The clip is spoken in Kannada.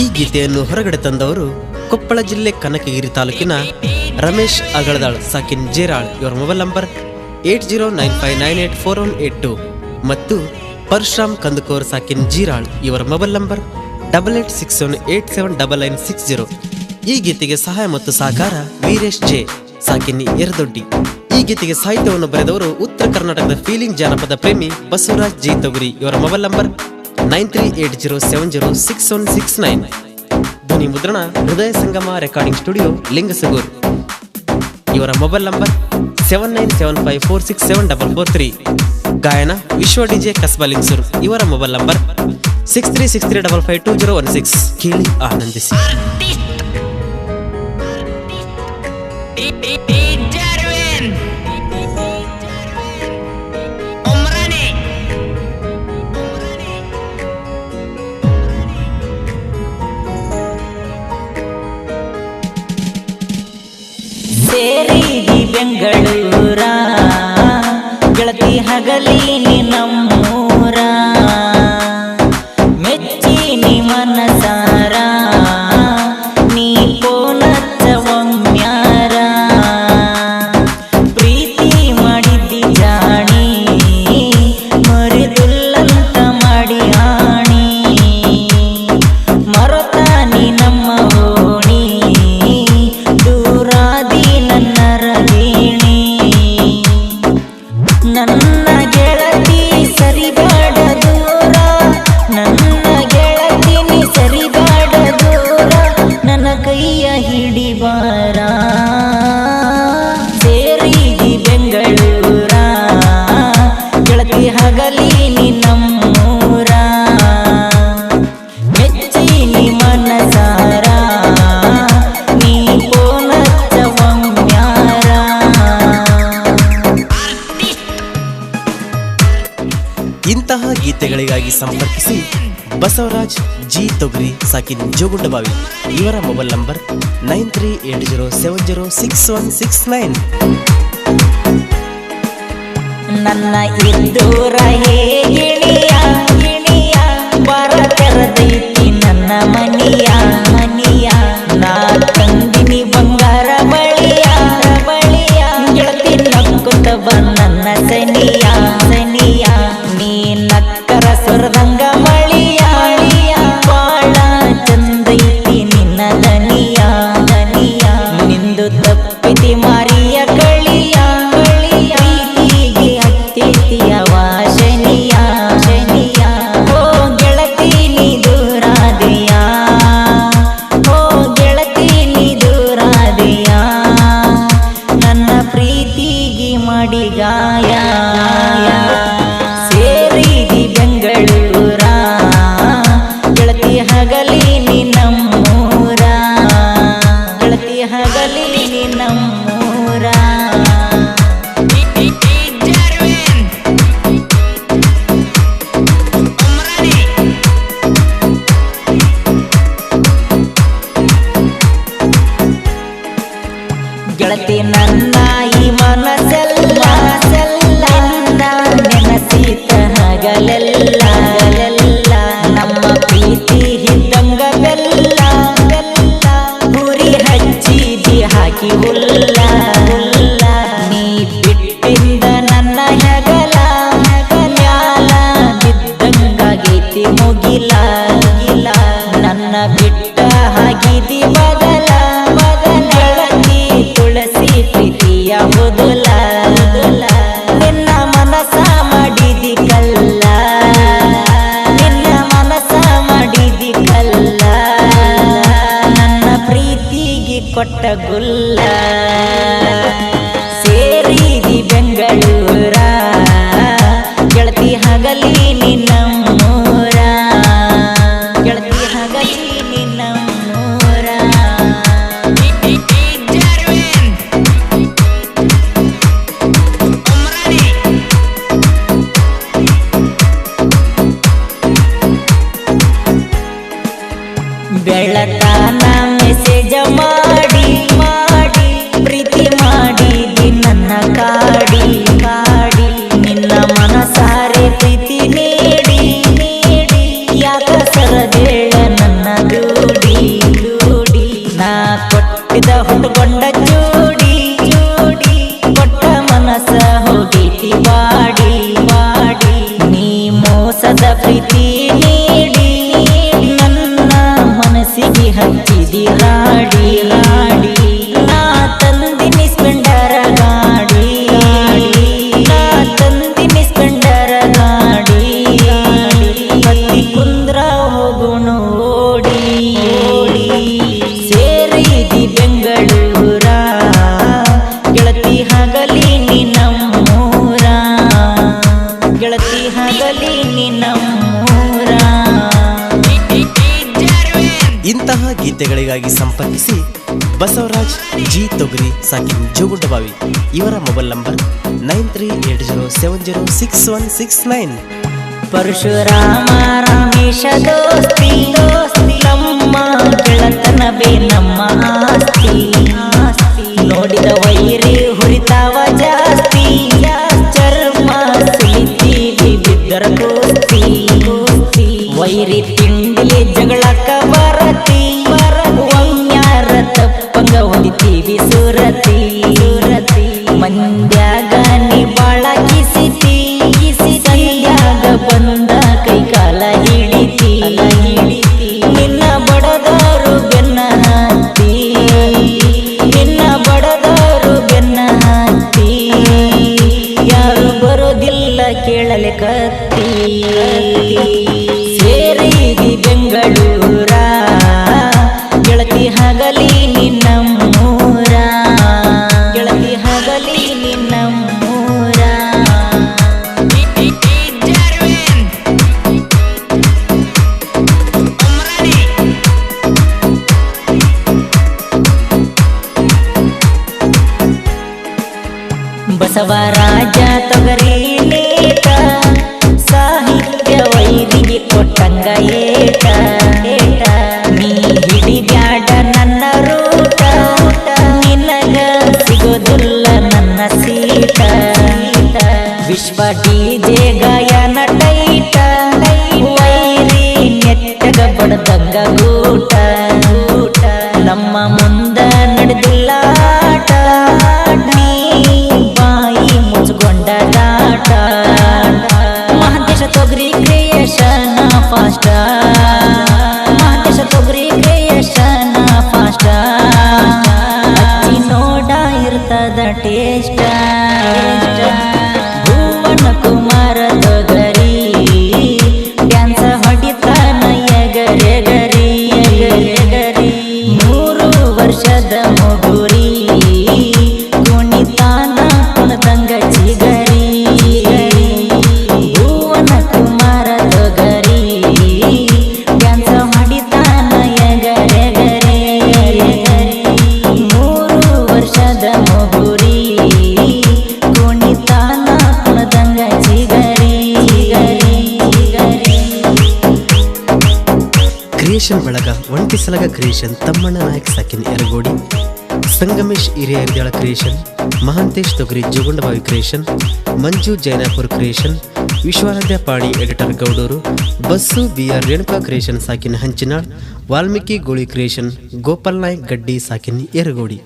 ಈ ಗೀತೆಯನ್ನು ಹೊರಗಡೆ ತಂದವರು ಕೊಪ್ಪಳ ಜಿಲ್ಲೆ ಕನಕಗಿರಿ ತಾಲೂಕಿನ ರಮೇಶ್ ಅಗಳದಾಳ್, ಸಾಕಿನ್ ಜೇರಾಳ್. ಇವರ mobile number eight zero nine five nine eight four one eight two ಮತ್ತು ಪರಶುರಾಮ್ ಕಂದಕೋರ್, ಸಾಕಿನ್ ಜೀರಾಳ್ ಇವರ mobile number double eight six one eight seven double nine six zero. ಈ ಗೀತೆಗೆ ಸಹಾಯ ಮತ್ತು ಸಹಕಾರ ವೀರೇಶ್ ಜೆ, ಸಾಕಿನ್ ಎರದೊಡ್ಡಿ ಈ ಗೀತೆಗೆ ಸಾಹಿತ್ಯವನ್ನು ಬರೆದವರು ಉತ್ತರ ಕರ್ನಾಟಕದ ಫೀಲಿಂಗ್ ಜಾನಪದ ಪ್ರೇಮಿ ಬಸವರಾಜ್ ಜಿ ತೊಗರಿ. ಇವರ mobile number nine three eight zero seven zero six one six nine. ಧ್ವನಿ ಮುದ್ರಣ, ಹೃದಯ ಸಂಗಮ ರೆಕಾರ್ಡಿಂಗ್ ಸ್ಟುಡಿಯೋ, ಲಿಂಗಸಗೂರ್. ಇವರ mobile number seven nine seven five four six seven double four three. ಗಾಯನ, ವಿಶ್ವ ಡಿಜೆ ಕಸ್ಬಾ ಲಿಂಗ್ಸೂರ್. ಇವರ mobile number six three six three double five two zero one six. ಕೇಳಿ ಆನಂದಿಸಿ. ಬೆಂಗಳೂರ. ಗೆಳತಿ ಹಗಲಿ ನಮ್ಮೂರ ನನ್ನ ಗೆಳತಿ ಸರಿಬೇಡ ಗೀತೆಗಳಿಗಾಗಿ ಸಂಪರ್ಕಿಸಿ. ಬಸವರಾಜ್, ಜಿ ತೊಗರಿ, ಸಾಕಿನ್ ಜೋಗುಂಡಬಾವಿ ಇವರ mobile number nine three eight zero seven zero six one six nine. ನನ್ನ ಇದ್ದೂರ ಹೇಗಿಳಿಯ ಬರ ತೆರದೈತಿ. ನನ್ನ ಹೆಗಲ ಮ್ಯಾಲ ಬಿದ್ದಂಗಾಗೈತಿ ಮುಗಿಲ ಮುಗಿಲ. ನನ್ನ ಬಿಟ್ಟ ಹಾಗಿದಿ ಬದಲ ಬದಲ ಗೆಳತಿ ತುಳಸಿ ಪ್ರೀತಿಯ ಮೊದಲ. ನಿನ್ನ ಮನಸ ಮಾಡಿದಿ ಕಲ್ಲ. ನಿನ್ನ ಮನಸ ಮಾಡಿದಿ ಕಲ್ಲ. ನನ್ನ ಪ್ರೀತಿಗೆ ಕೊಟ್ಟ ಗುಲ್ಲ. बेलता नाम से जमा கொண்டாடி ಗೀತೆಗಳಿಗಾಗಿ ಸಂಪರ್ಕಿಸಿ ಬಸವರಾಜ್, ಜಿ ತೊಗರಿ, ಸಾಕಿನ್ ಜೋಗುಡ್ಡಬಾವಿ ಇವರ mobile number nine three eight zero seven zero six one six nine. Parashurama, Ramesha ದೋಸ್ತಿ, ನಮ್ಮ ಗೆಳತನವೇ ನಮ್ಮ ಆಸ್ತಿ. ನೋಡಿದ ವೈರಿ ಸೇರಿದಿ ಬೆಂಗಳೂರ ಗೆಳತಿ ಹಗಲಿ ನಿನ್ನಮ್ಮೂರ ಗೆಳತಿ ಹಗಲಿ ನಿನ್ನಮ್ಮೂರ DJ ಡಿಜೆ ಗಾಯನ ಟೈಟ ವೈರಿ ನೆಟ್ಟಗ ಬಡದಂಗ ಗೂಟ ಗೂಟ ನಮ್ಮ ಮುಂದ ನಡೆದಿಲ್ಲ ಆಟ ನೀ ಬಾಯಿ ಮುಚ್ಕೊಂಡ ದಾಟ ಮಹದೇಶ ತೊಗರಿ ಕ್ರಿಯೇಷನ್ ಫಾಸ್ಟ್ ಮಹದೇಶ ತೊಗರಿ ಕ್ರಿಯೇಷನ್ ಫಾಸ್ಟ್ ಹಚ್ಚಿ ನೋಡ ಇರ್ತದ ಟೇಸ್ಟ್ ಕ್ರಿಯೇಷನ್ ಬಳಗ ಒಂಟಿ ಸಲಗ creation Tammanna Nayak ಸಾಕಿನ್ Eragodi. Sangamesh Hiriyardal creation, Mahantesh Togari Jogundabavi creation, Manju Jainapur creation Vishwaradhya Pani editor Gaudur, Basu B R Renuka creation ಸಾಕಿನ್ Hanchinal, Valmiki Goli creation, Gopal Naik Gaddi ಸಾಕಿನ್ ಎರಗೋಡಿ.